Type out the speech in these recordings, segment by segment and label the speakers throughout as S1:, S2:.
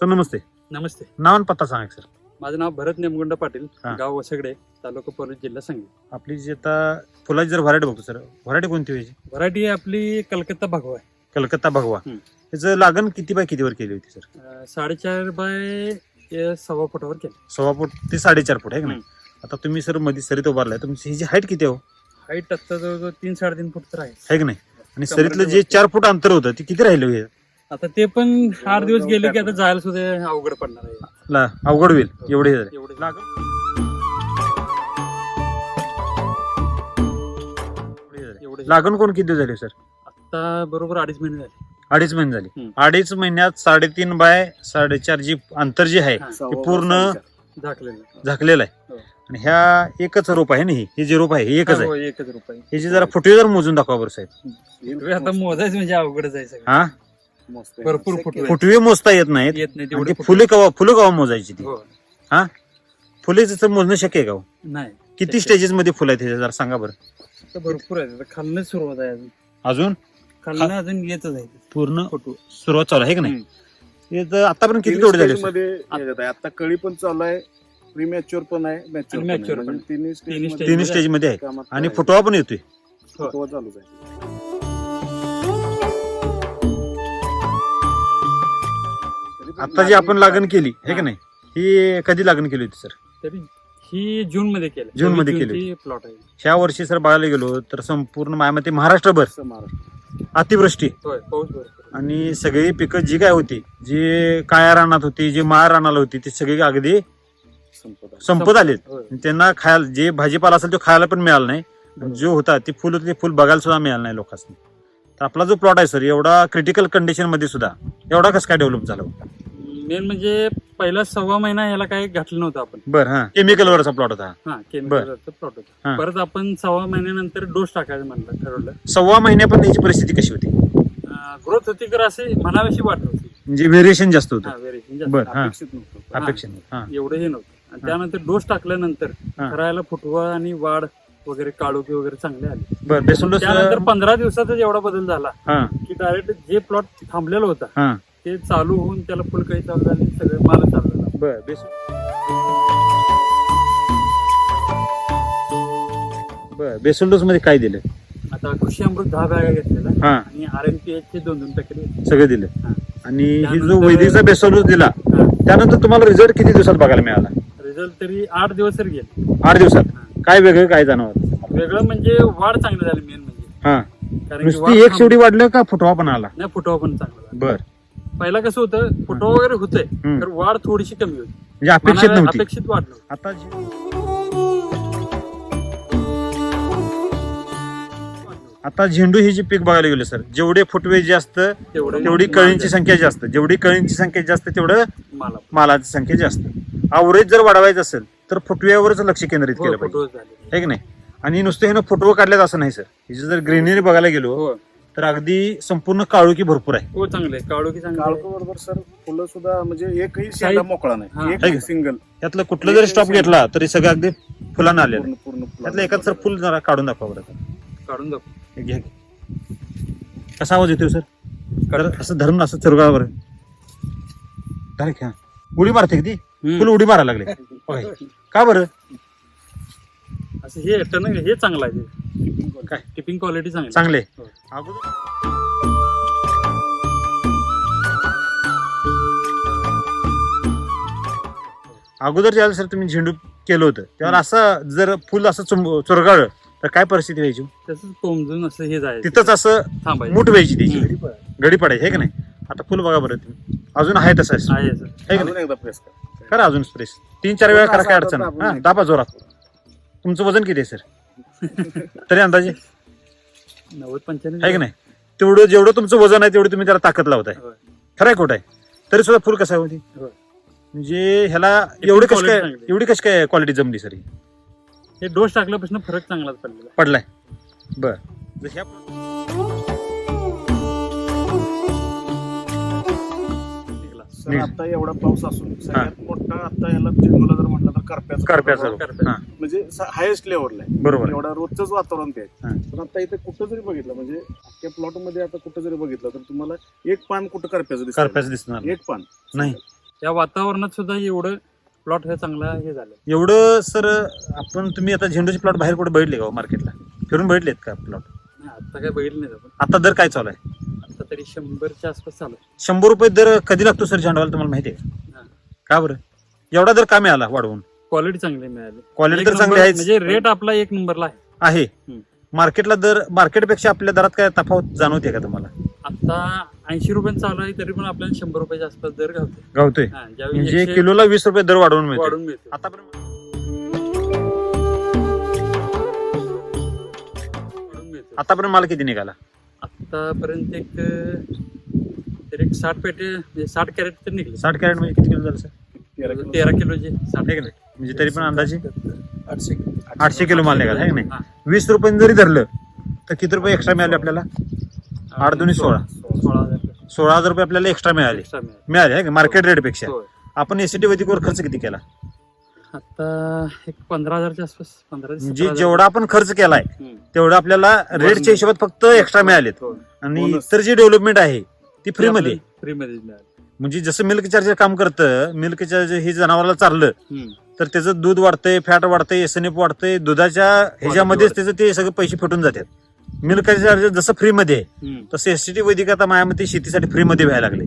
S1: Sir नमस्ते.
S2: नमस्ते.
S1: नाव आणि पत्ता सांगा सर.
S2: माझं नाव भरत नेमगुंड पाटील
S1: हा.
S2: गाव वसगडे तालुका पोलीस जिल्हा सांगली.
S1: आपली जी आता फुलाची जर व्हरायटी बघतो सर व्हरायटी कोणती व्हायची?
S2: व्हरायटी आपली कलकत्ता भगवा आहे.
S1: कलकत्ता भगवा.
S2: हम्म.
S1: त्याचं लागण किती बाय कितीवर केली होती सर?
S2: अं, साडेचार बाय अं, सव्वा फुटावर केलं.
S1: सव्वा फूट ते साडेचार फूट आहे का नाही? आता तुम्ही सरमध्ये सरीत उभारलाय. तुमची हिची हाईट किती आहे हो?
S2: हाईट आता जवळजवळ तीन साडेतीन फूट तर आहे.
S1: आहे की नाही? आणि सरीतलं जे. चार फूट अंतर होतं ते किती राहिलं हे?
S2: आता ते पण आठ दिवस गेले की आता जायला सुद्धा अवघड पडणार आहे.
S1: ला- अवघड होईल एवढे हे झाले.
S2: एवढे
S1: लागण एवढे झाले.
S2: एवढे
S1: लागण कोण किती दिवस झाले सर?
S2: आता बरोबर अडीच महिने झाले.
S1: अडीच महिने झाले.
S2: हम्म.
S1: अडीच महिन्यात साडेतीन बाय साडेचार जी अंतर जे आहे
S2: हा,
S1: ते पूर्ण
S2: झाकलेलं
S1: झाकलेलं आहे.
S2: हो.
S1: आणि ह्या एकच रोप आहे ना ही? हे जे रोप आहे हे एकच आहे.
S2: हो, एकच रुपये
S1: ह्याची जरा फुटवे जर मोजून दाखवा बरं साहेब.
S2: हे आता मोजायचं म्हणजे अवघडच आहे सगळं.
S1: हा?
S2: भरपूर फुटवे.
S1: फुटवे मोजता येत नाहीत.
S2: येत नाही
S1: आणि
S2: तेवढे
S1: ते फुले कवा फुलं कवा मोजायची ती?
S2: हो.
S1: फुले जसं मोजणं शक्य आहे का हो?
S2: नाही.
S1: किती
S2: शक्य.
S1: स्टेजेस मध्ये फुलं आहेत ह्याच्या जरा सांगा बरं.
S2: भरपूर आहे खालनं सुरुवात आहे अजून.
S1: अजून?
S2: खालनं अजून येतच आहे.
S1: पूर्ण
S2: फोटो.
S1: सुरुवात चालू आहे का नाही? हे तर आतापर्यंत किती तोडे झाले?
S3: मध्ये. आता कळी पण चालू आहे. प्रीमॅच्युअर पण आहे. मॅच्युअर पण
S2: mature
S3: आहे. म्हणजे
S2: पण.
S3: तिन्ही
S2: तिन्ही
S3: stage
S1: तिन्ही
S3: मध्ये
S1: स्टेजमध्ये आहे. आणि. फुटवा पण येतोय.
S3: फुटवा चालूच आहे.
S1: आता जी आपण लागण केली आहे का
S2: हा.
S1: नाही? ही. कधी लागण केली होती सर?
S2: तरी ही जून मध्ये केलं.
S1: जून मध्ये केली
S2: प्लॉट आहे.
S1: ह्या वर्षी सर बघायला गेलो तर संपूर्ण माझ्या महाराष्ट्रभर
S3: असं महाराष्ट्र.
S1: अतिवृष्टी.
S2: होय पाऊस भरपूर
S1: आणि सगळी पिकं जी काय होती जी काया रानात होती जी माळ रानाला होती ती सगळी अगदी
S3: संपत आहे.
S1: संपत आलेत.
S2: होय.
S1: आणि त्यांना खायला जे भाजीपाला असेल तो खायला पण मिळाला नाही. जो होता ते फुल होते ते फुल बघायला सुद्धा मिळालं नाही लोकांनी तर आपला जो प्लॉट आहे सर एवढा क्रिटिकल कंडिशनमध्ये सुद्धा एवढा कसं काय डेव्हलप झाला?
S2: मेन म्हणजे पहिला सव्वा महिना ह्याला काही घातलं नव्हतं आपण.
S1: बरं हा. केमिकल वरचा प्लॉट होता.
S2: हा केमिकलचा प्लॉट
S1: हा.
S2: होता. परत आपण सव्वा महिन्यानंतर डोस टाकायचं म्हणलं ठरवलं.
S1: सव्वा महिन्यापर्यंत त्याची परिस्थिती कशी होती?
S2: ग्रोथ होती तर असे म्हणावीशी वाटत होती.
S1: म्हणजे व्हेरिएशन जास्त होतं.
S2: हा व्हेरी जास्त.
S1: बरं हा.
S3: अपेक्षित नव्हतं.
S2: हा.
S1: अपेक्षा नाही. हा.
S2: एवढं हे नव्हतं. आणि त्यानंतर डोस टाकल्यानंतर
S1: हा.
S2: करायला फुटवा आणि वाढ वगैरे काळोखी वगैरे चांगले आले.
S1: बरं बेसन डोस
S2: त्यानंतर पंधरा दिवसातच एवढा बदल झाला
S1: हा.
S2: की डायरेक्ट जे प्लॉट थांबलेला होता
S1: हा.
S2: ते चालू होऊन त्याला फुलकळी चालू झाली सगळं माल चालू झाला.
S1: बरं बेसन बरं बेसन डोस मध्ये काय दिलं?
S2: आता कृषी अमृत दहा बॅगा घेतलेला
S1: हा.
S2: आणि आर एम पी एच चे दोन दोन पॅकेट
S1: सगळं दिलं.
S2: हा.
S1: आणि ही जो
S2: त्यानंतर-
S1: वैदिकचा बेसन डोस दिला त्यानंतर तुम्हाला रिझल्ट किती दिवसात बघायला मिळाला?
S2: रिझल्ट तरी आठ दिवस तर गेले.
S1: आठ दिवसात?
S2: हा.
S1: काय वेगळं काय जाणवत?
S2: वेगळं म्हणजे वाढ चांगली झाली मेन म्हणजे.
S1: हा.
S2: कारण की वाढ
S1: नुसती एक शेवटी वाढलं का फुटवा पण आला?
S2: नाही फुटवा पण चांगला झाला.
S1: बर.
S2: पहिला कसं होतं फुटवा वगैरे होतंय
S1: हम्म.
S2: तर वाढ थोडीशी कमी होती.
S1: म्हणजे अपेक्षित
S2: मनाला
S1: नव्हती.
S2: अपेक्षित वाढ नव्हती.
S1: आता जी- आता झेंडू ही जी पीक बघायला गेलो सर जेवढे फुटवे जास्त
S2: तेवढं
S1: तेवढी कळींची संख्या जास्त. जेवढी कळींची संख्या जास्त तेवढं
S2: मला
S1: मालाची संख्या जास्त. अवरेज जर वाढवायचं असेल तर फुटव्यावरच लक्ष केंद्रित केलं पाहिजे. आहे की नाही? आणि नुसतं ह्यानं फुटवं काढल्यात असं नाही सर हिची जर ग्रीनरी बघायला गेलो
S2: हो.
S1: तर अगदी संपूर्ण काळोखी भरपूर आहे.
S2: हो चांगले
S3: काळको बरोबर सर फुलं सुद्धा म्हणजे एकही शेंडा मोकळा
S2: हा.
S3: नाही? एक सिंगल
S1: त्यातलं कुठलं जरी स्टॉप घेतला तरी सगळं अगदी फुलानं आलेलं.
S3: पूर्ण
S1: त्यातलं एखाद सर फुल जरा काढून दाखवा बरं.
S2: काढून दाखव.
S1: हे घ्या. कसा आवाज येतोय सर तर असं धरून असं चुरगा बरं. धरा हा. उडी मारते का ती? फुल उडी मारायला लागले. बघा हे. का बरं?
S2: असं हे टन हे चांगलं आहे ते.
S1: काय?
S2: टिपिंग क्वालिटी चांगली
S1: चांगले. अगोदर अगोदर ज्यावेळेस सर तुम्ही झेंडू केलं होतं त्यावेळेला असं जर फुल असं चुंब- चुरगाळलं तर काय परिस्थिती व्हायची?
S2: तसंच कोंबजून असं हे जायचं.
S1: तिथंच असं
S2: थांबायचं.
S1: मूठ व्हायची त्याची. गडी पडायची. हे का नाही? आता फुल बघा बरं तुम्ही. अजून आहे तसं आहे
S2: आहे असं.
S1: है का
S3: अजून
S1: नाही?
S3: एकदा प्रेस करा.
S1: करा अजून स्प्रेस तीन चार वेळा करा काय अडचण हा. दाबा जोरात. तुमचं वजन किती आहे सर तरी अंदाजे.
S2: नव्वद पंच्याण्णव.
S1: आहे का नाही? तेवढं जेवढं तुमचं वजन आहे तेवढं तुम्ही त्याला ताकद लावताय.
S2: होय.
S1: खरं आहे खोटं आहे. तरी सुद्धा फुल कसं आहे होती
S2: होय.
S1: म्हणजे ह्याला एवढी कशी
S2: quality
S1: काय
S2: चांगली.
S1: एवढी कशी काय क्वालिटी जमली सर ही?
S2: हे डोस टाकल्यापासून फरक चांगलाच पडलेला
S1: पडलाय. बर.
S3: सर. आता एवढा पाऊस असून सगळ्यात मोठा आता याला झेंडूला जर म्हटलं तर करप्याचा
S1: करप्याचा. रोग. हा,
S3: म्हणजे हायेस्ट लेवलला आहे.
S1: बरोबर.
S3: एवढा रोजच वातावरण ते आहे.
S1: हा.
S3: पण आता इथे कुठं जरी बघितलं म्हणजे अख्ख्या प्लॉटमध्ये आता कुठं जरी बघितलं तर तुम्हाला एक पान कुठं करप्याचं दिसतं?
S1: करप्याचं दिसणार नाही.
S3: एक पान.
S1: नाही.
S2: या वातावरणात सुद्धा एवढं प्लॉट हे चांगला हे झालं.
S1: एवढं सर आपण तुम्ही आता झेंडूचे प्लॉट बाहेर कुठे बघितले का हो मार्केटला फिरून बघितलेत का प्लॉट
S2: नाही, आता काय बघितलं नाही आपण.
S1: आता दर काय चालू आहे?
S2: तरी शंभरच्या आसपास चालू. आहे.
S1: शंभर रुपये दर कधी लागतो सर झेंडूला तुम्हाला माहिती आहे? का? का बरं? एवढा दर का मिळाला वाढवून?
S2: क्वालिटी चांगली मिळाली.
S1: क्वालिटी
S2: एक
S1: तर चांगली
S2: नंबर-
S1: आहेच.
S2: म्हणजे रेट आपला एक नंबरला आहे.
S1: आहे.
S2: हम्म.
S1: मार्केटला दर मार्केटपेक्षा आपल्या दरात काय तफावत जाणवते का तुम्हाला?
S2: आता ऐंशी रुपये चालू आहे तरी पण आपल्याला शंभर रुपयाच्या आसपास दर घालतो
S1: गावतोय. म्हणजे किलोला वीस रुपये दर वाढवून मिळतो
S2: वाढून मिळतो
S1: आतापर्यंत
S2: वाढून मिळतो
S1: आतापर्यंत माल किती निघाला?
S2: आतापर्यंत एक तरी एक साठ पेटे म्हणजे साठ कॅरेट तर निघले.
S1: साठ कॅरेट म्हणजे किती किलो झालं सर?
S3: तेरा किलो.
S2: किलोचे साठ
S1: का नाही? म्हणजे तरी पण अंदाजे?
S3: आठशे
S1: आठशे किलो माल निघाला आहे का नाही. वीस रुपये जरी धरलं तर किती रुपये एक्स्ट्रा मिळाले आपल्याला? आठ दोन्ही सोळा.
S2: सोळा हजार
S1: सोळा हजार रुपये आपल्याला एक्स्ट्रा मिळाले.
S2: एक्स्ट्रा मिळाले.
S1: मिळाले आहे का मार्केट रेटपेक्षा.
S2: होय.
S1: आपण एसीटी वैदिकवर खर्च किती केला?
S2: आता एक पंधरा हजारच्या आसपास पंधरा ते
S1: म्हणजे. जेवढा आपण खर्च केलाय
S2: हम्म.
S1: तेवढं आपल्याला रेटच्या हिशोबात फक्त एक्स्ट्रा मिळालेत
S2: होय.
S1: आणि
S3: Bonus.
S1: इतर जी डेव्हलपमेंट आहे ती फ्री मध्ये.
S2: फ्री मध्ये मिळाले
S1: म्हणजे जसं मिल्क चार्जर काम करतं मिल्क चार्जर हे जनावराला चारलं
S2: हम्म.
S1: तर त्याचं दूध वाढतंय फॅट वाढतंय एसएनएफ वाढतंय दुधाच्या ह्याच्यामध्येच त्याचं ते सगळे पैसे फुटून जातात मिल्क चार्जर जसं फ्री मध्ये आहे
S2: हम्म.
S1: तसं एसटी वैदिक आता मायामध्ये शेतीसाठी फ्री मध्ये व्हायला लागले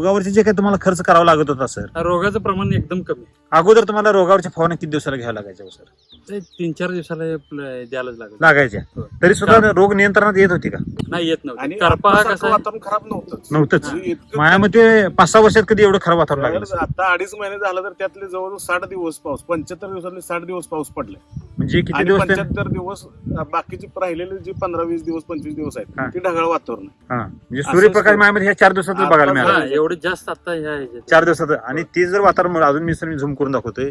S1: रोगावरचे जे काही तुम्हाला खर्च करावा लागत होता सर.
S2: रोगाचं प्रमाण एकदम कमी.
S1: अगोदर तुम्हाला रोगावरच्या फवारण्या किती दिवसाला घ्यावं लागायच्या हो, सर?
S2: ते तीन चार दिवसाला हे आपलं द्यायलाच लागेल
S1: लागायच्या.
S2: हो.
S1: तरी सुद्धा रोग नियंत्रणात येत होती का?
S2: नाही येत नव्हतं.
S3: आणि
S2: करपा हा कसा
S3: वातावरण खराब नव्हतंच.
S1: नव्हतंच.
S3: इतकं-
S1: मायामध्ये पाच सहा वर्षात कधी एवढं खराब वातावरण लागलं सर?
S3: आता अडीच महिने झालं तर त्यातले जवळजवळ साठ दिवस पाऊस पंच्याहत्तर दिवसातले साठ दिवस पाऊस पडले.
S1: म्हणजे किती
S3: आणि
S1: दिवस ते-
S3: पंच्याहत्तर दिवस बाकीचे राहिलेले जे पंधरा वीस दिवस पंचवीस दिवस
S1: हा.
S3: आहेत ते ढगाळ वातावरण आहे.
S1: हा. म्हणजे सूर्यप्रकाश मायामध्ये ह्या चार दिवसात बघायला मिळाला.
S2: हा एवढे जास्त आता ह्या ह्याच्यात.
S1: चार दिवसात. आणि ते जर वातावरण अजून मी सर झूम करून दाखवतोय.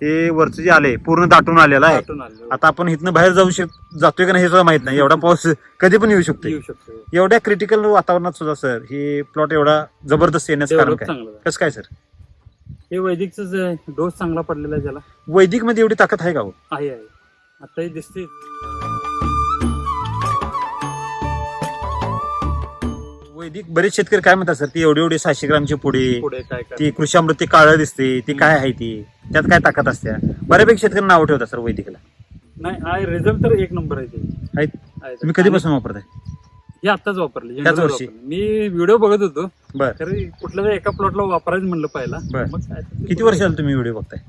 S1: ते वरचं जे आले पूर्ण दाटून आलेलं आहे. आता आपण इथनं बाहेर जाऊ शक जातोय का नाही हे सुद्धा माहीत नाही. एवढा पाऊस कधी पण येऊ शकतो
S2: येऊ शकतो
S1: एवढ्या क्रिटिकल वातावरणात सुद्धा सर हे प्लॉट एवढा जबरदस्त येण्याचं कारण काय?
S2: चांगलं झालं.
S1: कसं काय सर?
S2: हे वैदिकच डोस चांगला पडलेला आहे त्याला
S1: वैदिकमध्ये एवढी ताकद आहे का हो?
S2: आहे आहे. आता दिसते
S1: वैदिक बरेच शेतकरी काय म्हणतात सर ती एवढी एवढी सहाशे ग्रामची पुढे
S2: पुढे काय
S1: ती
S2: काय
S1: कृषी अमृत ती काळं दिसते ती काय आहे ती? त्यात काय ताकद असते? बऱ्यापैकी शेतकरी नाव ठेवतात सर वैदिकला.
S2: नाही आहे रिझल्ट तर एक नंबर आहे ते. आहे.
S1: तुम्ही कधीपासून वापरताय?
S2: हे आताच वापरले general
S1: वर्षी?
S2: वापरले. मी व्हिडिओ बघत होतो.
S1: बर.
S2: तर कुठल्या तरी एका प्लॉटला वापरायचं म्हणलं पहिला
S1: बर.
S2: मग काय ते
S1: किती वर्ष झालं तुम्ही व्हिडिओ बघताय?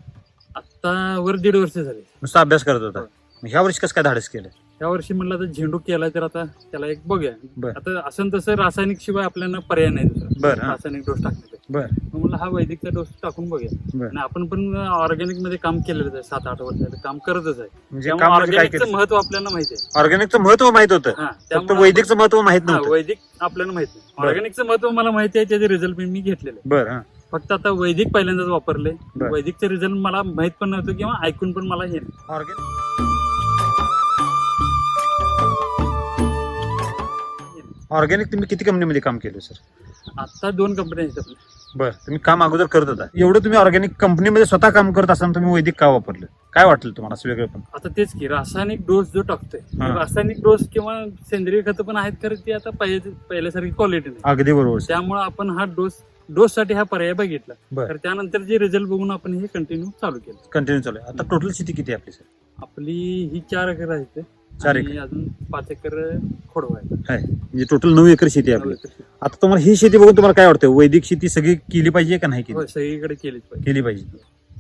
S2: आता वर दीड वर्ष झाले.
S1: नुसता अभ्यास करत होता. मग ह्या वर्षी कसं काय धाडस केलं?
S2: या वर्षी म्हणलं तर झेंडू केलाय तर आता त्याला एक बघूया.
S1: बर.
S2: आता असं तसं रासायनिक शिवाय आपल्याला पर्याय नाही दुसरा.
S1: बर हा.
S2: रासायनिक डोस टाकले
S1: बर.
S2: मग म्हणलं हा वैदिकचा डोस टाकून बघूया.
S1: बर.
S2: आणि आपण पण ऑर्गॅनिकमध्ये काम केलेलं आहे सात आठ वर्ष काम करतच आहे.
S1: म्हणजे
S2: त्यामुळे
S1: काम म्हणजे काय
S2: ऑर्गॅनिकचं
S1: केलं
S2: महत्त्व आपल्याला माहिती आहे.
S1: ऑर्गॅनिकचं महत्त्व माहीत होतं.
S2: हा,
S1: फक्त
S2: त्यामुळे
S1: वैदिकचं महत्त्व माहीत
S2: आपण- हा,
S1: नव्हतं.
S2: वैदिक आपल्याला माहिती
S1: बर.
S2: ऑर्गॅनिकचं महत्त्व मला माहिती आहे त्याचे रिझल्ट मी घेतलेले. आहे.
S1: बर हा.
S2: फक्त आता वैदिक पहिल्यांदाच वापरले.
S1: बर.
S2: वैदिकचे रिझल्ट मला माहीत पण नव्हतं किंवा ऐकून पण मला हे नाही.
S1: ऑर्गॅनिक ऑर्गॅनिक तुम्ही किती कंपनीमध्ये काम केलं सर
S2: आता दोन कंपन्या आहेत आपल्या
S1: बर तुम्ही काम अगोदर करत होता. एवढं तुम्ही ऑर्गॅनिक कंपनीमध्ये स्वतः काम करत असताना तुम्ही वैदिक का वापरलं? काय वाटलं तुम्हाला असं वेगळं पण?
S2: आता तेच की रासायनिक डोस जो टाकतोय
S1: हा.
S2: रासायनिक डोस किंवा सेंद्रिय खतं पण आहेत खरं ती आता पहिले पहिल्यासारखी क्वालिटी नाही.
S1: अगदी बरोबर सर
S2: त्यामुळे आपण हा डोस डोस साठी हा पर्याय बघितला.
S1: बर.
S2: तर त्यानंतर जे रिझल्ट बघून आपण हे कंटिन्यू चालू केलं.
S1: कंटिन्यू चालू. आहे आता टोटल शेती किती आहे आपली सर
S2: आपली ही चार एकर आहे इथे.
S1: चार
S2: आणि अजून पाच एकर खोडवा आहे
S1: म्हणजे टोटल नऊ एकर शेती आहे आपली.
S2: एकर.
S1: आता तुम्हाला ही शेती बघून तुम्हाला काय वाटतं वैदिक शेती सगळी केली पाहिजे का नाही केली?
S2: होय, सगळीकडे केलीच पाहिजे.
S1: केली पाहिजे.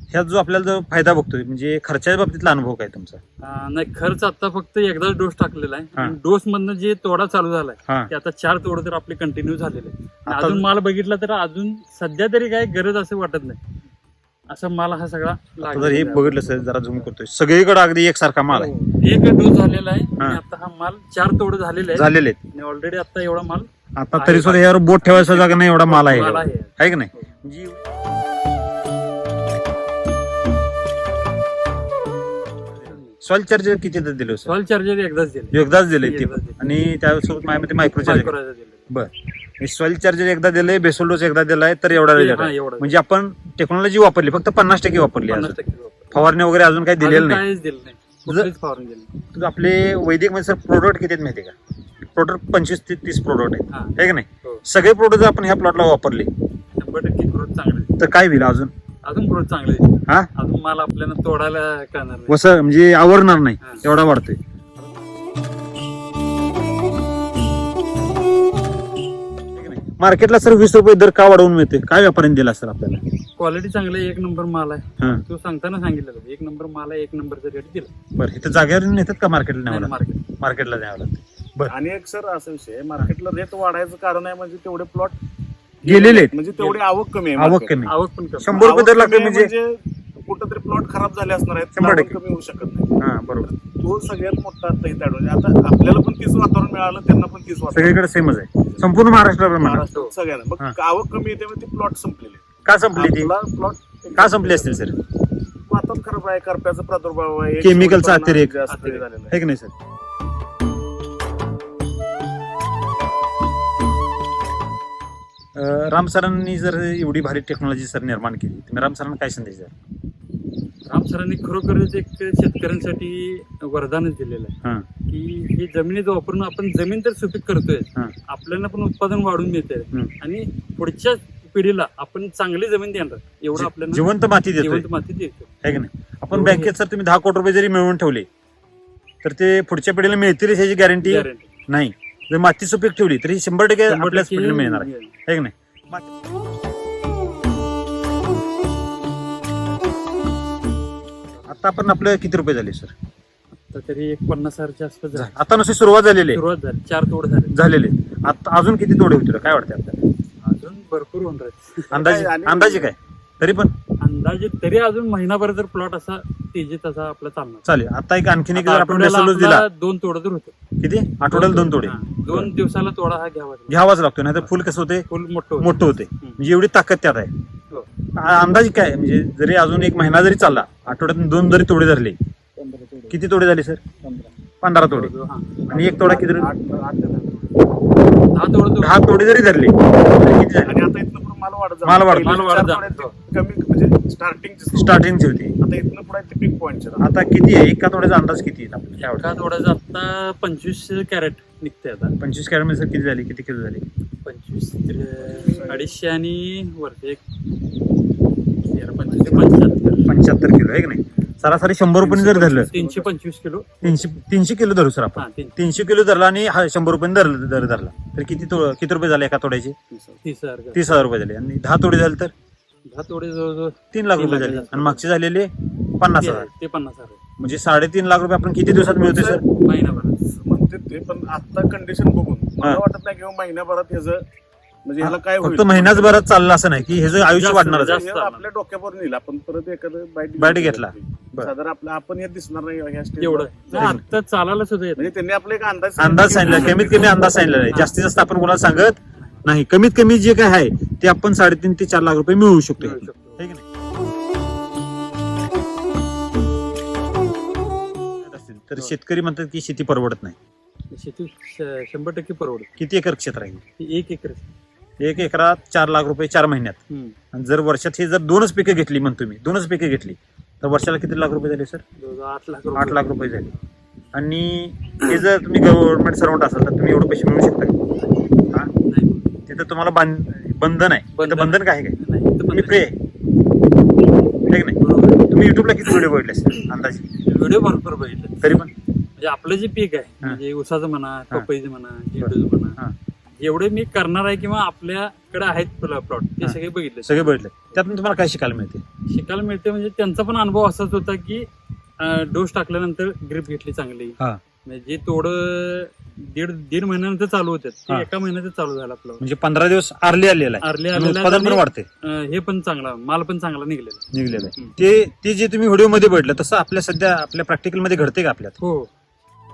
S1: ह्यात जो आपल्याला जो फायदा बघतोय म्हणजे खर्चाच्या बाबतीतला अनुभव काय तुमचा?
S2: अं, नाही खर्च आता फक्त एकदाच डोस टाकलेला आहे.
S1: हा.
S2: डोस मधनं जे तोडा चालू झालाय
S1: हा.
S2: ते आता चार तोड तर आपले कंटिन्यू झालेले आहे. आणि
S1: आता-
S2: अजून माल बघितला तर अजून सध्या तरी काय गरज असं वाटत नाही. असा माल हा सगळा
S1: आता जर हे
S2: आहे.
S1: बघितलं सर जरा झूम करतोय सगळीकडे अगदी एकसारखा माल आहे
S2: हो. एक डोस झालेला आहे
S1: हा.
S2: आणि आता हा माल चार तोड झालेले आहे
S1: झालेले आहेत
S2: आणि ऑलरेडी आता एवढा माल
S1: आता तरी सुद्धा यावर बोट ठेवायचा जागा नाही एवढा माल आहे
S2: माल
S1: यावर.
S2: आहे
S1: आहे की नाही
S2: हो.
S1: म्हणजे सॉइल चार्जर किती दिले सर
S2: सॉइल चार्जर एकदाच दिले
S1: एकदाच दिले ते
S2: एकदाच दिले.
S1: आणि त्यासोबत माझ्यामध्ये मायक्रो चार्जर
S2: दिले.
S1: बर सॉइल चार्जर एकदा दिलंय बेसोल डोस एकदा दिलाय तर एवढा रिझल्ट आहे
S2: एवढा
S1: म्हणजे आपण टेक्नॉलॉजी वापरली फक्त पन्नास टक्के वापरली
S2: पन्नास
S1: अजून.
S2: टक्के वापर.
S1: फवारणी वगैरे अजून काही दिलेलं
S2: अजून
S1: नाही.
S2: काहीच दिलं नाही. कुठलीच फवारणी दिली नाही.
S1: तर आपले वैदिकमध्ये सर प्रोडक्ट किती आहेत माहिती आहे का? टोटल पंचवीस ते तीस प्रोडक्ट आहे
S2: हा.
S1: की नाही?
S2: हो.
S1: सगळे प्रोडक्ट आपण ह्या प्लॉटला वापरले
S2: शंभर टक्के ग्रोथ चांगली
S1: तर काय होईल अजून?
S2: अजून ग्रोथ चांगली आहे.
S1: हा?
S2: अजून माल आपल्याला तोडायला नाही.
S1: वस म्हणजे आवरणार नाही.
S2: हा.
S1: एवढा वाढतोय. मार्केटला सर वीस रुपये दर का वाढवून मिळते? काय व्यापाऱ्यांनी दिला सर आपल्याला?
S2: क्वालिटी चांगली आहे, एक नंबर माल आहे.
S1: हा.
S2: तू सांगताना सांगितलं होतं, एक नंबर माल आहे एक नंबरचा रेट दिला.
S1: बरं इथं जागेवर नेतात का मार्केटला न्यावं लागतं?
S2: मार्केट
S1: मार्केटला न्यावं लागतं. बरं.
S3: आणि एक सर असा विषय आहे, मार्केटला रेट वाढायचं कारण आहे म्हणजे तेवढे प्लॉट
S1: गेलेले आहेत.
S3: म्हणजे तेवढी आवक कमी आहे
S1: आवक
S3: market.
S1: कमी.
S2: आवक पण कमी.
S1: शंभर रुपये दर
S3: आवक
S1: लागते
S3: कमी आहे
S1: म्हणजे
S3: कुठंतरी प्लॉट खराब झाले असणार आहेत
S1: शंभर.
S3: कमी होऊ शकत नाही.
S1: हा बरोबर.
S3: तो सगळ्यात मोठा advantage. आता आपल्याला पण तीच वातावरण मिळालं त्यांना पण तीच वातावरण
S1: सगळीकडे सेमच आहे. संपूर्ण महाराष्ट्राप्रमाणे
S3: महाराष्ट्रात सगळ्यांना.
S1: हा.
S3: मग आवक कमी येते मग ती प्लॉट संपलेले
S1: का संपली ती?
S3: प्लॉट
S1: का संपली असतील सर
S3: वातावरण खराब आहे करप्याचा प्रादुर्भाव आहे
S1: केमिकलचा अतिरेक.
S3: झालेला आहे.
S1: की नाही सर अं, राम सरांनी जर एवढी भारी टेक्नॉलॉजी सर निर्माण केली तुम्ही राम सरांना काय संदेश
S2: राम सरांनी खरोखरच एक शेतकऱ्यांसाठी वरदानच दिलेलं आहे. की ही जमिनीत वापरून आपण जमीन तर सुपीक करतोय. आपल्याला पण उत्पादन वाढून मिळते. आणि पुढच्या पिढीला आपण चांगली जमीन देणार. एवढं आपल्याला
S1: जिवंत माती
S2: जिवंत माती देतो
S1: आपण बँकेत सर तुम्ही दहा कोटी रुपये जरी मिळवून ठेवले तर ते पुढच्या पिढीला मिळतील ह्याची गॅरंटी. नाही. जर माती सुपीक ठेवली तर ही शंभर टक्के मिळणार आहे. है नाही? आता आपण आपलं किती रुपये झाले सर?
S2: आता तरी एक पन्नास हजारच्या आसपास झालं.
S1: आता नुसती सुरुवात झालेली आहे.
S2: सुरुवात झाली. चार तोड झाले.
S1: झालेले. आता अजून किती तोडे होतील काय वाटतं आपल्याला
S2: अजून भरपूर होणार आहेत.
S1: अंदाजे
S3: आणि-
S1: अंदाजे काय? तरी पण?
S2: अंदाजे तरी अजून महिनाभर जर प्लॉट असा तेजीत असा आपला चालणार.
S1: चालेल. आता एक आणखीन एक
S2: आता
S1: जर आपण
S2: आठवड्याला
S1: दिला
S2: आपला दोन तोड तर होतो
S1: किती आठवड्याला दोन तोडे
S2: हा. दोन दिवसाला तोडा हा घ्यावा.
S1: घ्यावाच लागतो नाही तर फुल कसं होते
S2: फुल मोठं.
S1: मोठं होते. म्हणजे एवढी ताकद त्यात आहे
S2: हो.
S1: अंदाजे काय म्हणजे जरी अजून एक महिना जरी चालला आठवड्यात दोन जरी तोडे धरले किती तोडे झाले सर पंधरा तोडे
S2: हा.
S1: आणि एक तोडा किती
S3: दहा.
S2: तोड
S1: जरी धरले किती झाले
S3: वाढत
S1: माल वाढत-
S2: माल वाढत
S3: चार
S2: जाणार.
S3: तोड्यात ते कमी म्हणजे स्टार्टिंग
S1: स्टार्टिंगची होती.
S3: आता इथनं पुढे ते पिक पॉईंट
S1: आता किती आहे? एका तोड्याचा अंदाज किती आहे? आपल्याला काय
S2: एका तोड्याचा आता पंचवीस कॅरेट निघते आता.
S1: पंचवीस कॅरेटमध्ये सर किती झाली? किती किलो झाली?
S2: पंचवीस त्रे- अडीचशे आणि वरती एक. तेरा पंचवीस ते पंच्याहत्तर.
S1: पंच्याहत्तर किलो आहे की नाही? सरासरी शंभर रुपये जर धरलं.
S2: तीनशे पंचवीस किलो.
S1: तीनशे तीनशे किलो धरू सर आपण.
S2: हा तीन
S1: तीनशे किलो धरला आणि हा शंभर रुपये दर दर धरला. तर किती तो किती रुपये झाले एका तोड्याचे?
S2: तीस हजार. का?
S1: तीस हजार रुपये झाले. आणि दहा तोडे झाले तर?
S2: दहा तोडे जवळजवळ
S1: तीन लाख
S2: तीन
S1: रुपये
S2: लाख
S1: झाले.
S2: झाले.
S1: आणि मागचे झालेले पन्नास
S2: ते
S1: हजार.
S2: ते पन्नास हजार.
S1: म्हणजे साडेतीन लाख रुपये आपण किती दिवसात मिळवतोय सर?
S2: महिनाभर
S3: म्हणते ते पण आता कंडिशन बघून. मला
S1: हा.
S3: वाटत नाही किंवा महिन्याभरात ह्याचं म्हणजे ह्याला काय
S1: फक्त महिनाच भरात चाललं असं नाही की ह्याचं आयुष्य
S2: जास्त-
S1: वाढणारच आहे.
S2: जास्त.
S3: हे आपल्या डोक्यावर नेईल आपण परत एखादं बाईट
S1: बाईट घेतला. बरं.
S3: साधारण आपलं आपण हे दिसणार नाही ह्या stage
S2: एवढं. नाही, आता चालायला सुद्धा येत
S3: म्हणजे त्यांनी आपला एक अंदाज
S1: अंदाज सांगितला कमीत कमी अंदाज सांगितलेला आहे जास्तीत जास्त आपण कोणाला सांगत नाही कमीत कमी जे काय आहे ते आपण साडेतीन ते चार लाख रुपये मिळवू शकतो. है की नाही? तर शेतकरी म्हणतात की शेती परवडत नाही
S2: शेती श- शंभर टक्के परवडत
S1: किती एकर क्षेत्र आहे
S2: एक एकर
S1: एक एकरात चार लाख रुपये चार महिन्यात. आणि जर वर्षात हे जर दोनच पिकं घेतली म्हणतो मी दोनच पिकं घेतली तर वर्षाला किती लाख रुपये झाले सर
S2: आठ लाख
S1: आठ लाख रुपये झाले आणि हे जर तुम्ही गव्हर्नमेंट सर्वंट असाल तर तुम्ही एवढे पैसे मिळू शकता का? हा? तिथं तुम्हाला बांध- बंधन आहे
S2: बंधन.
S1: तिथं बंधन काय आहे काय तुम्ही फ्री आहे की नाही. तुम्ही युट्यूबला किती व्हिडिओ बघितले असतील अंदाजे
S2: व्हिडिओ भरपूर बघितले
S1: तरी पण
S2: म्हणजे आपलं जे पीक आहे. म्हणजे उसाचं म्हणा
S1: हा.
S2: पपईचं म्हणा झेंडूचं
S1: हा.
S2: एवढे मी करणार आहे किंवा आपल्याकडे आहेत प्लॉट ते
S1: हा.
S2: सगळे बघितले.
S1: सगळे बघितले. त्यातून तुम्हाला काय शिकायला मिळते?
S2: शिकायला मिळते म्हणजे त्यांचा पण अनुभव असाच होता की डोस टाकल्यानंतर ग्रीप घेतली चांगली.
S1: हा.
S2: म्हणजे जे तोडं दीड दीड महिन्यानंतर चालू होते ते. एका महिन्यात चालू झालं आपलं.
S1: म्हणजे पंधरा दिवस आरले आलेला आहे.
S2: आरले
S1: आणि
S2: आलेलं
S1: उत्पादन पण
S2: आणि,
S1: वाढते
S2: अं, हे पण चांगला माल पण चांगला निघलेला.
S1: निघलेलं आहे.
S2: हम्म.
S1: ते ते जे तुम्ही व्हिडिओमध्ये बघितलं तसं आपल्या सध्या आपल्या प्रॅक्टिकलमध्ये घडते का आपल्यात?
S2: हो.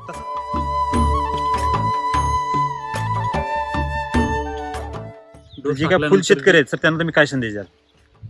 S2: डोस
S1: जे काय फुल शेतकरी आहेत सर त्यांना तुम्ही काय संदेश द्याल?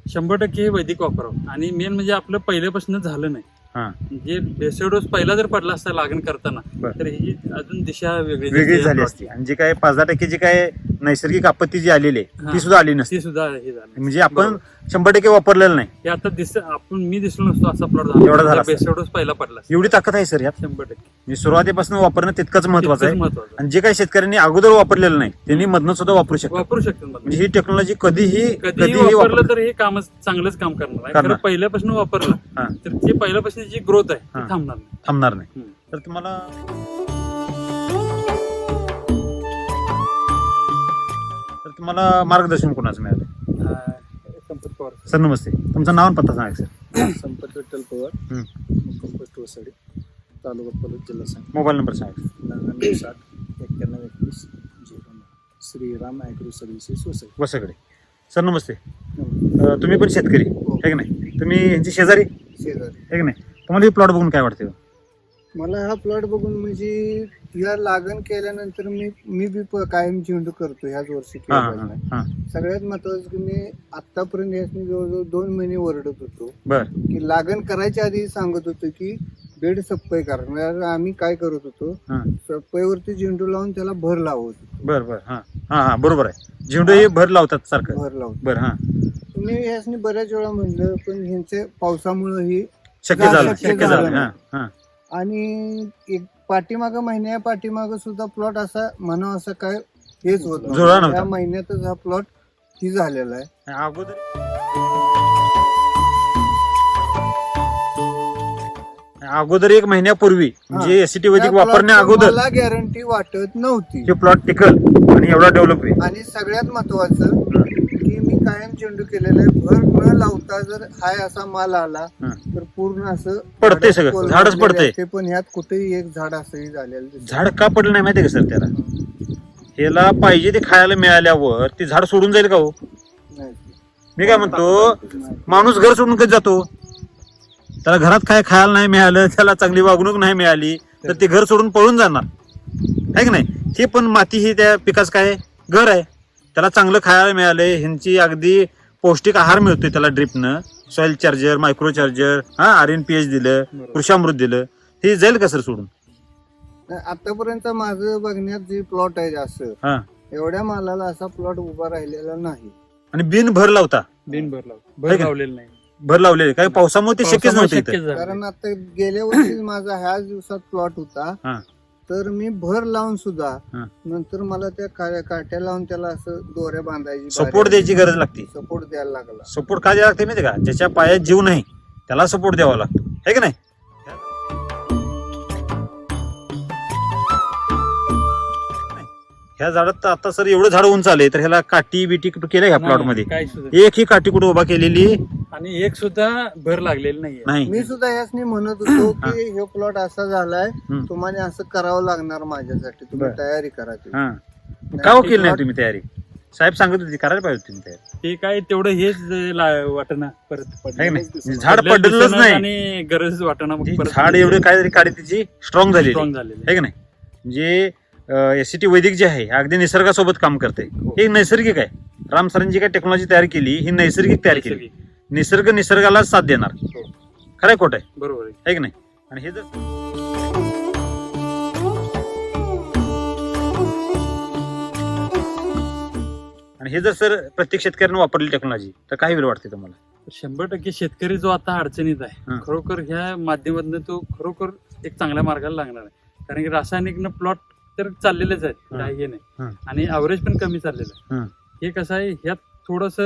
S2: शंभर टक्के हे वैदिक वापरावं. आणि मेन म्हणजे आपलं पहिल्यापासून झालं नाही.
S1: हा.
S2: जे बेसिक डोस पहिला जर पडला असता लागण करताना. तर ही अजून दिशा वेगळी
S1: झाली असती. आणि जे काय पाच दहा टक्के जे काय नैसर्गिक आपत्ती जी आलेली आहे
S2: हा.
S1: ती सुद्धा आली नसते.
S2: ती सुद्धा हे झालं
S1: म्हणजे आपण शंभर टक्के वापरलेलं नाही.
S2: हे आता दिस आपण मी दिसलो नसतो असा प्लॉट
S1: एवढा झाला असता.
S2: पहिला पडला
S1: एवढी ताकद आहे सर यात?
S2: शंभर टक्के.
S1: म्हणजे सुरुवातीपासून वापरणं तितकंच महत्वाचं आहे.
S2: महत्वाचं.
S1: आणि जे काही शेतकऱ्यांनी अगोदर वापरलेलं नाही त्यांनी मधनं सुद्धा वापरू शकतात.
S2: वापरू शकतो.
S1: म्हणजे ही टेक्नॉलॉजी कधीही
S2: कधीही
S1: कधीही
S2: वापरलं
S1: वापर
S2: तर हे काम चांगलंच काम करणार आहे.
S1: करणार.
S2: खरं पहिल्यापासून वापरलं
S1: हा.
S2: तर जे पहिल्यापासून जी ग्रोथ आहे
S1: हा.
S2: ती थांबणार नाही.
S1: थांबणार नाही.
S2: हम्म.
S1: तर तुम्हाला तुम्हाला मार्गदर्शन कोणाचं मिळालं?
S2: संपत पवार
S1: सर. नमस्ते. तुमचं नाव आणि पत्ता सांगा सर.
S4: संपत विठ्ठल पवार.
S1: हम्म.
S4: मुक्काम पोस्ट वसडी तालुका पलूस जिल्हा सांगली.
S1: मोबाईल नंबर सांगा.
S4: नव्याण्णव साठ एक्क्याण्णव एकवीस झिरो नऊ. श्रीराम ॲग्रो सर्व्हिसेस वसडी
S1: वसकडे सर नमस्ते. अं, तुम्ही पण शेतकरी आहे की नाही? तुम्ही यांची शेजारी? आहे
S4: शेजारी
S1: की नाही? तुम्हाला हे प्लॉट बघून काय वाटतं?
S4: मला हा प्लॉट बघून म्हणजे या लागण केल्यानंतर मी मी बी प- कायम झेंडू करतो ह्याच वर्षी
S1: हा हा. हा.
S4: सगळ्यात महत्वाचं की मी आतापर्यंत यासनी जवळजवळ दोन महिने ओरडत होतो.
S1: बर.
S4: की लागण करायच्या आधी सांगत होतो की बेड सप्पय करणार आम्ही काय करत होतो?
S1: हा.
S4: सप्पईवरती झेंडू लावून त्याला भर लावत होतो.
S1: बर बर. हा. हा हा. बरोबर आहे. झेंडू हे भर लावतात सारखं.
S4: भर लावतो
S1: बर हा.
S4: मी यासनी बऱ्याच वेळा म्हणलं पण ह्यांच्या पावसामुळे ही
S1: शक्य झालं.
S4: शक्य झालं.
S1: झालं. हा हा.
S4: आणि एक पाठीमाग महिन्या पाठीमाग सुद्धा प्लॉट असा म्हणा असं काय हेच होत
S1: जुळला नव्हता.
S4: त्या महिन्यातच हा प्लॉट ही झालेला आहे.
S1: अगोदर अगोदर एक महिन्यापूर्वी म्हणजे एसीटी वैदिक
S4: त्या
S1: वापरण्या
S4: plot ची
S1: अगोदर
S4: मला गॅरंटी वाटत नव्हती.
S1: हे प्लॉट टिकल आणि एवढा डेव्हलप होईल.
S4: आणि सगळ्यात महत्वाचं मी कायम चेंडू केलेला आहे भर न लावता जर हाय असा माल आला
S1: हा.
S4: तर पूर्ण असं
S1: पडतंय
S4: झाडं
S1: सगळं.
S4: कोलमडलेले
S1: झाडच पडतंय.
S4: असते, पण ह्यात कुठेही एक झाड असंही झालेलं दिसत
S1: झाड का पडलं नाही माहितीये का सर त्याला ह्याला पाहिजे ते खायला मिळाल्यावर ते झाड सोडून जाईल का हो
S4: नाही.
S1: मी काय म्हणतो माणूस घर सोडून कधी जातो त्याला घरात काय खायला नाही मिळालं त्याला चांगली वागणूक नाही मिळाली तर ते घर सोडून पळून जाणार आहे की नाही हे पण माती ही त्या पिकाच काय आहे? घर आहे त्याला चांगलं खायला मिळालंय. ह्यांची अगदी पौष्टिक आहार मिळतोय त्याला ड्रिपनं. सॉइल चार्जर मायक्रो चार्जर हा आर एन पी एच दिलं. कृषामृत दिलं. हे जाईल का सर सोडून?
S4: आतापर्यंत माझं बघण्यात जे प्लॉट आहे जास्त
S1: हा.
S4: एवढ्या मालाला असा प्लॉट उभा राहिलेला नाही.
S1: आणि बिन भर लावता?
S2: बिन भर लाव? लावलेलं नाही.
S1: भर लावलेले काय पावसामुळे ते शक्यच
S2: पावसामुळे
S1: नव्हतं इथं.
S2: शक्यच झालं
S4: कारण आता गेल्या वर्षी माझा ह्याच दिवसात प्लॉट होता.
S1: हा.
S4: तर मी भर लावून सुद्धा
S1: हा.
S4: नंतर मला त्या का- काट्या लावून त्याला असं दोऱ्या बांधायची
S1: सपोर्ट द्यायची गरज लागते.
S4: सपोर्ट द्यायला लागला.
S1: सपोर्ट का द्यावा लागते माहिती का? ज्याच्या पायात जीव नाही त्याला सपोर्ट द्यावा लागतो. आहे की नाही? ह्या झाडात आता सर एवढं झाड उंच आले तर ह्याला काठी बिटी कुठं केलं ह्या प्लॉटमध्ये?
S2: काय सुद्धा
S1: एक ही काठी कुठं उभा केलेली?
S2: आणि एक सुद्धा भर लागलेली नाहीये.
S1: नाही.
S4: मी सुद्धा यासनी म्हणत होतो की हे प्लॉट असा झालाय
S1: हम्म.
S4: तुम्हाला असं करावं लागणार माझ्यासाठी तुम्ही
S1: बरं.
S4: तयारी करा ती.
S1: हा. का हो केली नाही तुम्ही तयारी? साहेब सांगत होती करायला पाहिजे होती तुम्ही तयारी.
S2: ते काय तेवढं हेच वाटना परत
S1: नाही
S2: पडलेलं
S1: झाड
S2: पडलेलं
S1: पडलेलंच
S2: दिसेना
S1: नाही.
S2: आणि गरज वाटना मग
S1: ती
S2: परत
S1: झाड एवढे काहीतरी काढी त्याची स्ट्रॉंग झालेली.
S2: स्ट्रॉंग झालेलं.
S1: आहे की नाही? म्हणजे एसीटी वैदिक जे आहे हे अगदी निसर्गासोबत काम करते. हे. नैसर्गिक आहे. राम सरांनी काय टेक्नॉलॉजी तयार केली ही नैसर्गिक तयार केली. निसर्ग निसर्गाला साथ देणार.
S2: हो.
S1: खरंय खोट आहे.
S2: बरोबर आहे.
S1: है की नाही? आणि हे जर आणि हे जर सर प्रत्येक शेतकऱ्यानं वापरली टेक्नॉलॉजी तर काय वेळ वाटते तुम्हाला?
S2: शंभर टक्के शेतकरी जो आता अडचणीत आहे
S1: हा.
S2: खरोखर ह्या माध्यमातून तो खरोखर एक चांगल्या मार्गाला लागणार आहे. कारण की रासायनिकनं प्लॉट तर चाललेलेच आहेत. काही हे. नाही आणि अवरेज पण कमी चाललेलं. आहे हे कसं आहे ह्यात थोडस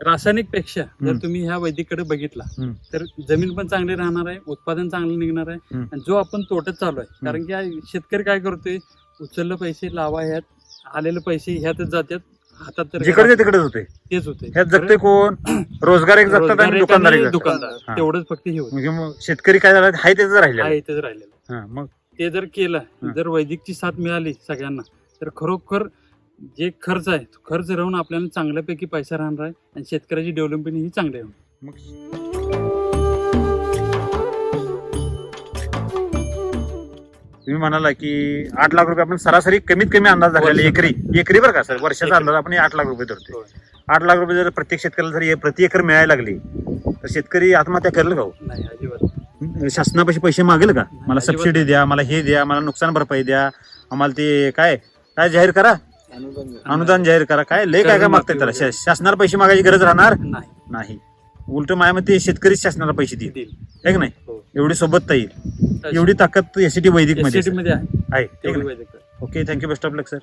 S2: रासायनिकपेक्षा जर. तुम्ही ह्या वैदिककडे बघितला. तर जमीन पण चांगली राहणार आहे उत्पादन चांगलं निघणार आहे. आणि जो आपण तोटत चालू आहे कारण की शेतकरी काय करतोय उचललं पैसे लावा ह्यात आलेले पैसे ह्यातच जातात हातात तर
S1: जिकडे तिकडेच होते
S2: तेच होते
S1: ह्यात जगते कोण रोजगार एक जगतात आणि दुकानदार एक
S2: दुकानदार. तेवढंच फक्त हे होतं
S1: म्हणजे शेतकरी काय झाला हाय त्याच राहिले
S2: हा इथेच राहिलेलं
S1: मग
S2: ते जर केलं. जर वैदिकची साथ मिळाली सगळ्यांना तर खरोखर जे खर्च आहे तो खर्च राहून आपल्याला चांगल्यापैकी पैसा राहणार आहे आणि शेतकऱ्याची डेव्हलपमेंट ही चांगली आहे
S1: मग तुम्ही म्हणाला की आठ लाख रुपये आपण सरासरी कमीत कमी अंदाज धरलेला एकरी एकरी बरं का सर वर्षाचा. अंदाज आपण आठ लाख रुपये धरतोय
S2: होय.
S1: आठ लाख रुपये जर प्रत्येक शेतकऱ्याला जर हे प्रति एकर मिळायला लागली तर शेतकरी आत्महत्या करेल का हो?
S2: नाही अजिबात
S1: शासनापाशी पैसे मागेल का? मला सबसिडी द्या मला हे द्या मला नुकसान भरपाई द्या आम्हाला ते काय? काय जाहीर करा? अनुदान जाहीर. करा. काय? लय काय काय मागताय त्याला? शा- शासनाला पैसे मागायची गरज राहणार?
S2: नाही.
S1: नाही. उलट माझ्यामध्ये शेतकरी शासनाला पैसे देईल. है की नाही?
S2: हो.
S1: एवढी सोबत येईल. एवढी ताकद एसीटी वैदिकमध्ये
S2: SCT मध्ये आहे.
S1: आहे. है की
S2: तेवढी
S1: नाही?
S2: वैदिक.
S1: Okay thank you best of luck sir